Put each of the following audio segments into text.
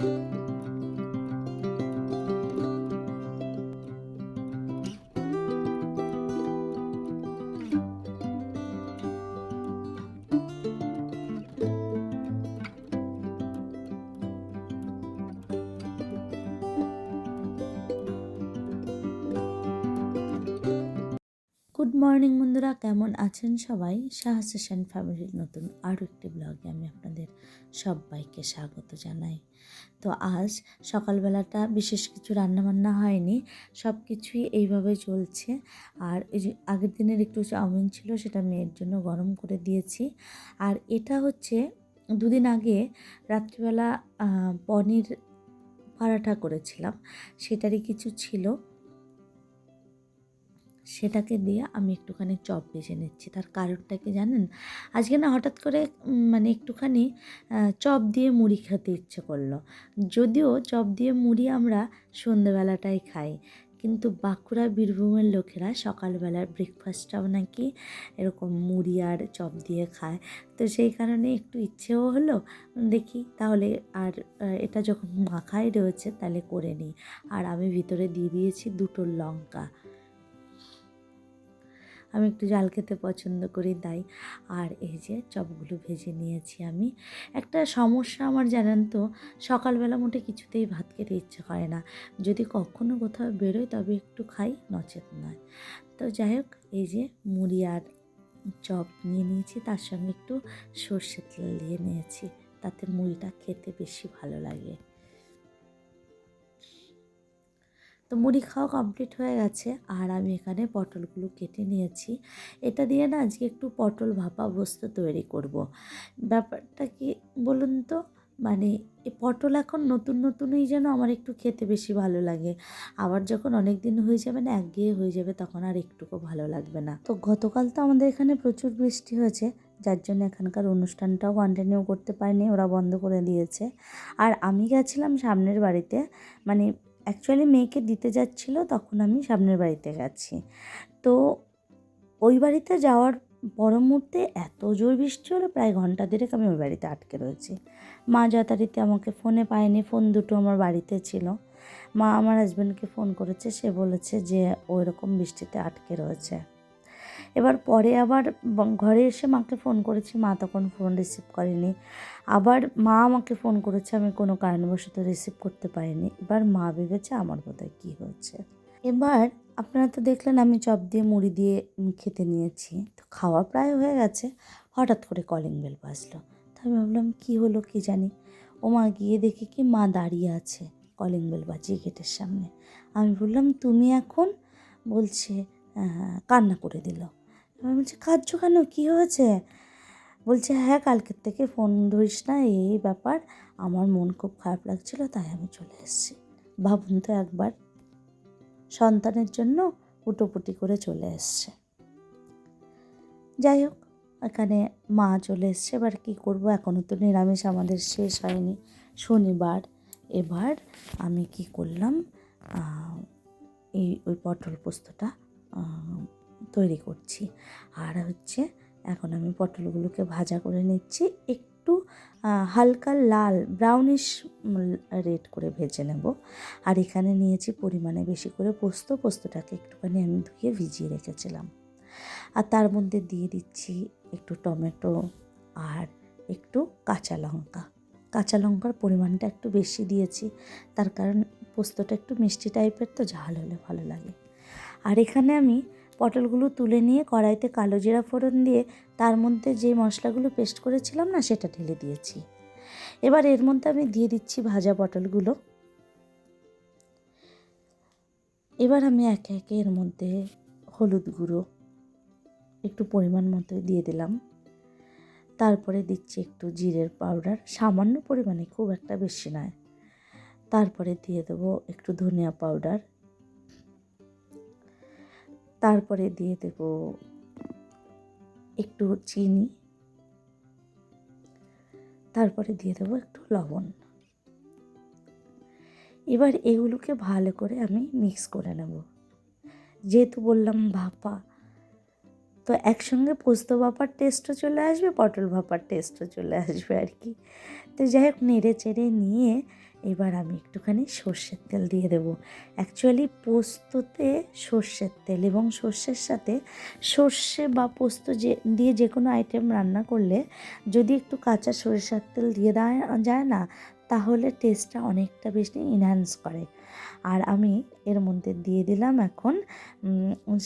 Good morning বন্ধুরা, কেমন আছেন সবাই? সাহাসেশন ফ্যামিলির নতুন আরও একটি ব্লগে আমি আপনাদের সবাইকে স্বাগত জানাই। তো আজ সকালবেলাটা বিশেষ কিছু রান্নাবান্না হয়নি সব কিছুই এইভাবে চলছে। আর এই যে আগের দিনের একটু চাউমিন ছিল, সেটা মেয়ের জন্য গরম করে দিয়েছি। আর এটা হচ্ছে দুদিন আগে রাত্রিবেলা পনির পরাঠা করেছিলাম, সেটারই কিছু ছিল। সেটাকে দিয়ে আমি একটুখানি চপ ভেজে নিচ্ছি। তার কারণটা কি জানেন? আজকে না হঠাৎ করে মানে একটুখানি চপ দিয়ে মুড়ি খেতে ইচ্ছে করল। যদিও চপ দিয়ে মুড়ি আমরা সন্ধেবেলাটাই খাই, কিন্তু বাঁকুড়া বীরভূমের লোকেরা সকালবেলার ব্রেকফাস্টটাও নাকি এরকম মুড়ি আর চপ দিয়ে খায়। তো সেই কারণে একটু ইচ্ছেও হলো, দেখি তাহলে আর এটা যখন মাখাই রয়েছে তাহলে করে নিই। আর আমি ভিতরে দিয়ে দিয়েছি দুটো লঙ্কা। আমি একটু জাল খেতে পছন্দ করি তাই। আর এই যে চপগুলো ভেজে নিয়েছি আমি। একটা সমস্যা আমার জানেন তো, সকালবেলা মোটে কিছুতেই ভাত খেতে ইচ্ছে করে না। যদি কখনো কোথাও বেরোয় তবে একটু খাই, নচেত নয়। তো যাই হোক, এই যে মুড়ি আর চপ নিয়ে নিয়েছি, তার সঙ্গে একটু সর্ষের তেল দিয়ে নিয়েছি। তাতে মুড়িটা খেতে বেশি ভালো লাগে। তো মুড়ি খাওয়া কমপ্লিট হয়ে গেছে, আর আমি এখানে পটলগুলো কেটে নিয়েছি। এটা দিয়ে না আজকে একটু পটল ভাপা বস্তু তৈরি করব। ব্যাপারটা কি বলুন তো? মানে এই পটল এখন নতুন নতুনই যেন আমার একটু খেতে বেশি ভালো লাগে। আবার যখন অনেক দিন হয়ে যাবে না, একঘেয়ে হয়ে যাবে, তখন আর একটুকু ভালো লাগবে না। তো গতকাল তো আমাদের এখানে প্রচুর বৃষ্টি হয়েছে, যার জন্য এখানকার অনুষ্ঠানটাও কন্টিনিউ করতে পারিনি, ওরা বন্ধ করে দিয়েছে। আর আমি গেছিলাম সামনের বাড়িতে মানে অ্যাকচুয়ালি মেয়েকে দিতে যাচ্ছিল, তখন আমি সামনের বাড়িতে গেছি। তো ওই বাড়িতে যাওয়ার পর মুহূর্তে এত জোর বৃষ্টি হলো, প্রায় ঘণ্টা দেড়েক আমি ওই বাড়িতে আটকে রয়েছি। মা যথারীতি আমাকে ফোনে পায়নি ফোন দুটো আমার বাড়িতে ছিল। মা আমার হাজব্যান্ডকে ফোন করেছে, সে বলেছে যে ওই রকম বৃষ্টিতে আটকে রয়েছে। এবার পরে আবার ঘরে এসে মাকে ফোন করেছি মা তখন ফোন রিসিভ করেনি। আবার মা আমাকে ফোন করেছে আমি কোনো কারণবশত রিসিভ করতে পারিনি। এবার মা ভেবেছে আমার বোধহয় কী হয়েছে। এবার আপনারা তো দেখলেন আমি চপ দিয়ে মুড়ি দিয়ে খেতে নিয়েছি। তো খাওয়া প্রায় হয়ে গেছে হঠাৎ করে কলিং বেল বাজলো। তো আমি ভাবলাম কী হলো কি জানি? ও মা গিয়ে দেখি কি মা দাঁড়িয়ে আছে কলিং বেল বাজিয়ে গেটের সামনে। আমি বললাম তুমি এখন? বলছে "আহ, কান্না করে দিল। আমি বলছি, কাঁদছো কেন? কী হয়েছে? বলছে হ্যাঁ কালকের থেকে ফোন ধরিস না, এই ব্যাপার। আমার মন খুব খারাপ লাগছিল, তাই আমি চলে এসেছি। ভাবুন তো একবার, সন্তানের জন্য উটোপুটি করে চলে এসছে। যাই হোক, এখানে মা চলে এসছে, এবার কী করব? এখনও তো নিরামিষ আমাদের শেষ হয়নি। শনিবার, এবার আমি কি করলাম? এই, ওই পটল পোস্তটা তৈরি করছি। আর হচ্ছে এখন আমি পটলগুলোকে ভাজা করে নিচ্ছি। একটু হালকা লাল ব্রাউনিশ রেড করে ভেজে নেব। আর এখানে নিয়েছি পরিমাণে বেশি করে পোস্ত। পোস্তটাকে একটুখানি আমি ধুয়ে ভিজিয়ে রেখেছিলাম। আর তার মধ্যে দিয়ে দিচ্ছি একটু টমেটো আর একটু কাঁচা লঙ্কা। কাঁচা লঙ্কার পরিমাণটা একটু বেশি দিয়েছি। তার কারণ পোস্তটা একটু মিষ্টি টাইপের তো ঝাল হলে ভালো লাগে। আর এখানে আমি পটলগুলো তুলে নিয়ে কড়াইতে কালো জিরা ফোড়ন দিয়ে তার মধ্যে যে মশলাগুলো পেস্ট করেছিলাম না, সেটা ঢেলে দিয়েছি। এবার এর মধ্যে আমি দিয়ে দিচ্ছি ভাজা পটলগুলো। এবার আমি একে একে এর মধ্যে হলুদ গুঁড়ো একটু পরিমাণ মতো দিয়ে দিলাম। তারপরে দিচ্ছি একটু জিরের পাউডার, সামান্য পরিমাণে, খুব একটা বেশি নয়। তারপরে দিয়ে দেবো একটু ধনিয়া পাউডার তারপরে দিয়ে দেব একটু চিনি। তারপরে দিয়ে দেবো একটু লবণ। এবার এগুলোকে ভালো করে আমি মিক্স করে নেব। যেহেতু বললাম ভাপা, তো একসঙ্গে পোস্ত ভাপার টেস্টও চলে আসবে, পটল ভাপার টেস্টও চলে আসবে আর কি। তো যাই হোক নেড়ে চেড়ে নিয়ে এবার আমি একটুখানি সর্ষের তেল দিয়ে দেবো। অ্যাকচুয়ালি পোস্ততে সর্ষের তেল এবং সর্ষের সাথে সর্ষে বা পোস্ত যে, দিয়ে যে কোনো আইটেম রান্না করলে যদি একটু কাঁচা সরিষার তেল দিয়ে দেওয়া যায় না, তাহলে টেস্টটা অনেকটা বেশি এনহ্যান্স করে। আর আমি এর মধ্যে দিয়ে দিলাম এখন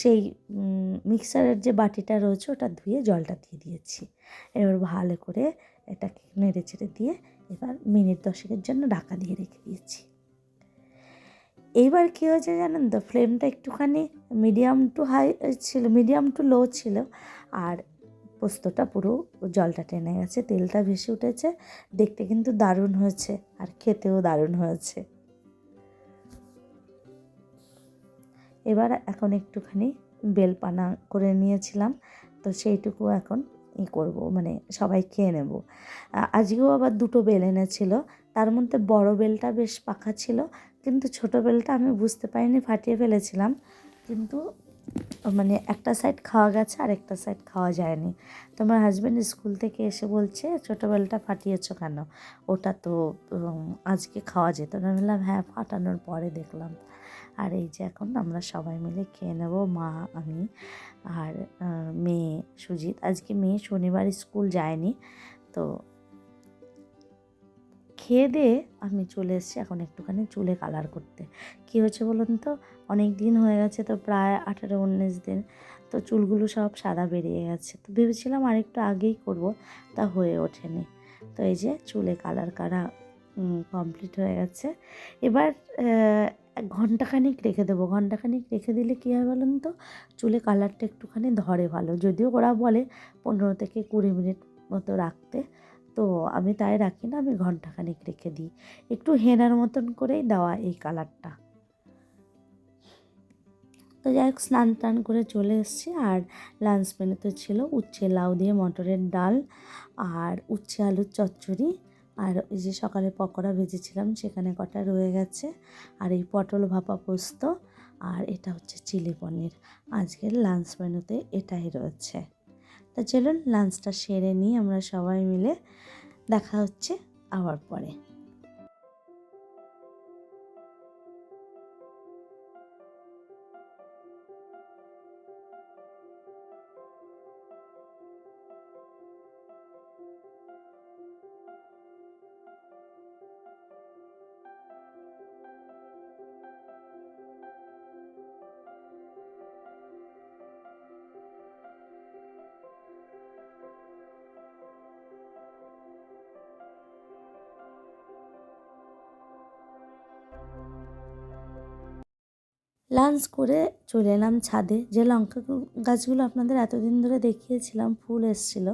সেই মিক্সারের যে বাটিটা রয়েছে, ওটা ধুয়ে জলটা দিয়ে দিয়েছি। এবার ভালো করে এটাকে নেড়ে চেড়ে দিয়ে এবার মিনিট দশেকের জন্য ঢাকা দিয়ে রেখে দিয়েছি। এইবার কী হয়েছে জানেন তো? ফ্লেমটা একটুখানি মিডিয়াম টু হাই ছিল, মিডিয়াম টু লো ছিল আর পোস্তটা পুরো জলটা টেনে গেছে, তেলটা ভেসে উঠেছে। দেখতে কিন্তু দারুণ হয়েছে আর খেতেও দারুণ হয়েছে। এবার এখন একটুখানি বেলপানা করে নিয়েছিলাম, তো সেইটুকু এখন ই করব মানে সবাই খেয়ে নেব। আজকেও আবার দুটো বেল এনেছিল, তার মধ্যে বড় বেলটা বেশ পাকা ছিল, কিন্তু ছোট বেলটা আমি বুঝতে পারিনি, ফাটিয়ে ফেলেছিলাম। কিন্তু মানে একটা সাইড খাওয়া গেছে আর একটা সাইড খাওয়া যায়নি। তোমার হাজব্যান্ড স্কুল থেকে এসে বলছে, ছোটো বেলটা ফাটিয়েছো কেন? ওটা তো আজকে খাওয়া যেত না। বললাম হ্যাঁ ফাটানোর পরে দেখলাম। আর এই যে এখন আমরা সবাই মিলে খেয়ে নেব, মা, আমি আর মেয়ে সুজিত। আজকে মেয়ে শনিবার স্কুল যায়নি, তো খেয়ে দিয়ে আমি চলে এসেছি এখন একটুখানি চুলে কালার করতে। কী হচ্ছে বলুন তো? অনেক দিন হয়ে গেছে তো প্রায় আঠারো, উনিশ দিন, তো চুলগুলো সব সাদা বেরিয়ে গেছে। তো ভেবেছিলাম আরেকটু আগেই করব, তা হয়ে ওঠেনি। তো এই যে চুলে কালার করা কমপ্লিট হয়ে গেছে। এবার ঘন্টাখানিক রেখে দেবো। ঘন্টাখানিক রেখে দিলে কী হয় বলুন তো? চুলে কালারটা একটুখানি ধরে ভালো। যদিও ওরা বলে পনেরো থেকে কুড়ি মিনিট মতো রাখতে। তো আমি তাই রাখি না, আমি ঘন্টাখানিক রেখে দিই। একটু হেনার মতন করেই দেওয়া এই কালারটা। তো যাই হোক, স্নান টান করে চলে এসেছি। আর লাঞ্চ মেনুতে ছিল উচ্ছে লাউ দিয়ে মটরের ডাল আর উচ্ছে আলুর চচ্চড়ি। আর ওই যে সকালে পকোড়া ভেজেছিলাম, সেখানে কটা রয়ে গেছে। আর এই পটল ভাপা পোস্ত আর এটা হচ্ছে চিলি পনির। আজকের লাঞ্চ মেনুতে এটাই রয়েছে। তা চলুন, লাঞ্চটা সেরে নিই, আমরা সবাই মিলে। দেখা হচ্ছে আবার পরে। লাঞ্চ করে চলে এলাম ছাদে। যে লঙ্কা গাছগুলো আপনাদের এতদিন ধরে দেখিয়েছিলাম, ফুল এসছিল,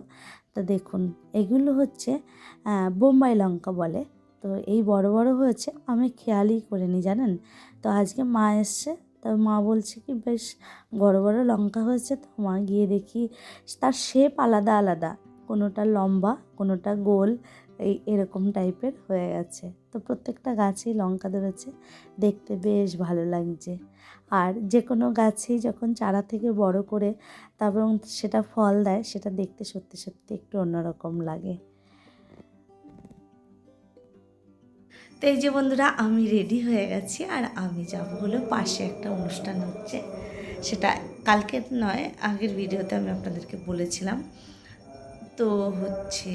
তা দেখুন। এগুলো হচ্ছে বোম্বাই লঙ্কা বলে। তো এই বড় বড় হয়েছে, আমি খেয়ালই করিনি, জানেন? তো আজকে মা এসছে, তা মা বলছে কি, বেশ বড় বড় লঙ্কা হয়েছে, তো মা গিয়ে দেখি, তার শেপ আলাদা আলাদা। কোনোটা লম্বা, কোনোটা গোল এই এরকম টাইপের হয়ে গেছে। তো প্রত্যেকটা গাছেই লঙ্কা ধরেছে, দেখতে বেশ ভালো লাগছে। আর যে কোনো গাছেই যখন চারা থেকে বড় করে তারপর সেটা ফল দেয়, সেটা দেখতে সত্যি সত্যি একটু অন্যরকম লাগে। তো এই যে বন্ধুরা, আমি রেডি হয়ে গেছি আর আমি যাব হলো পাশে একটা অনুষ্ঠান হচ্ছে। সেটা কালকের নয়, আগের ভিডিওতে আমি আপনাদেরকে বলেছিলাম। তো হচ্ছে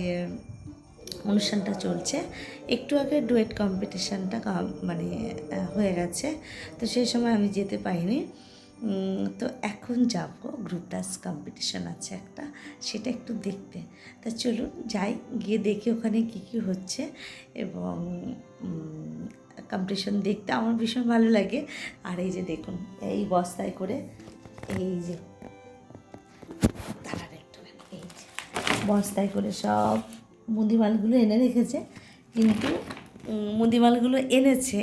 অনুষ্ঠানটা চলছে। একটু আগে ডুয়েট কম্পিটিশানটা মানে হয়ে গেছে। তো সেই সময় আমি যেতে উম, তো এখন যাব। গ্রুপ ডান্স কম্পিটিশান আছে একটা সেটা একটু দেখতে। তা চলুন যাই গিয়ে দেখি ওখানে কী কী হচ্ছে এবং কম্পিটিশন দেখতে আমার ভীষণ ভালো লাগে। আর এই যে দেখুন এই বস্তায় করে এই যে দাঁড়ান একটুখানি এই যে বস্তায় করে সব মুদিমালগুলো এনে রেখেছে। কিন্তু মুদিমালগুলো এনেছে,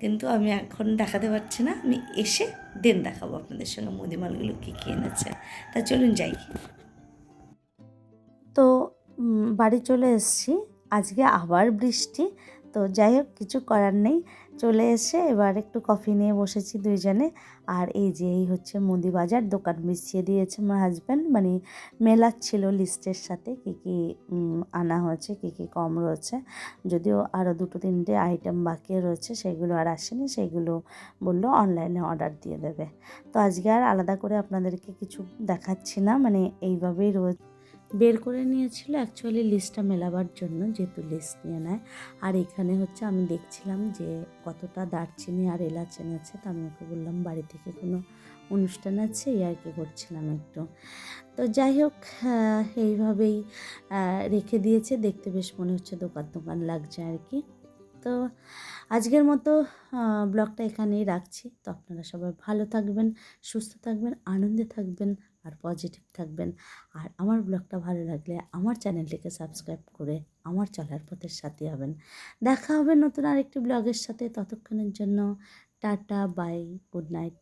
কিন্তু আমি এখন দেখাতে পারছি না। আমি এসে দেন দেখাবো আপনাদের সঙ্গে মুদিমালগুলো কী কী এনেছে। তা চলুন যাই। তো বাড়ি চলে এসছি। আজকে আবার বৃষ্টি। তো যাই হোক, কিছু করার নেই। চলে এসে এবার একটু কফি নিয়ে বসেছি দুইজনে। আর এই যে, এই হচ্ছে মুদি বাজার, দোকান মিশিয়ে দিয়েছে আমার হাজব্যান্ড মানে মেলাচ্ছিল লিস্টের সাথে কী কী আনা হয়েছে, কী কী কম রয়েছে। যদিও আরও দুটো তিনটে আইটেম বাকি রয়েছে, সেগুলো আর আসেনি, সেগুলো বলল অনলাইনে অর্ডার দিয়ে দেবে। তো আজকে আর আলাদা করে আপনাদেরকে কিছু দেখাচ্ছি না মানে এইভাবেই রোজ বের করে নিয়েছিল। অ্যাকচুয়ালি লিস্টটা মেলাবার জন্য যেহেতু লিস্ট নিয়ে নেয়। আর এখানে হচ্ছে আমি দেখছিলাম যে কতটা দারচিনি আর এলাচ এনেছে। তো আমি ওকে বললাম, বাড়ি থেকে কোনো অনুষ্ঠান আছে? এই আর কি করছিলাম একটু। তো যাই হোক এইভাবেই রেখে দিয়েছে। দেখতে বেশ মনে হচ্ছে দোকান দোকান লাগছে আর কি। তো আজকের মতো ব্লগটা এখানেই রাখছি। তো আপনারা সবাই ভালো থাকবেন, সুস্থ থাকবেন, আনন্দে থাকবেন। আর পজিটিভ থাকবেন। আর আমার ব্লগটা ভালো লাগলে আমার চ্যানেলটিকে সাবস্ক্রাইব করে আমার চলার পথের সাথে হবেন। দেখা হবে নতুন আরেকটি ব্লগের সাথে। ততক্ষণের জন্য টাটা বাই গুড নাইট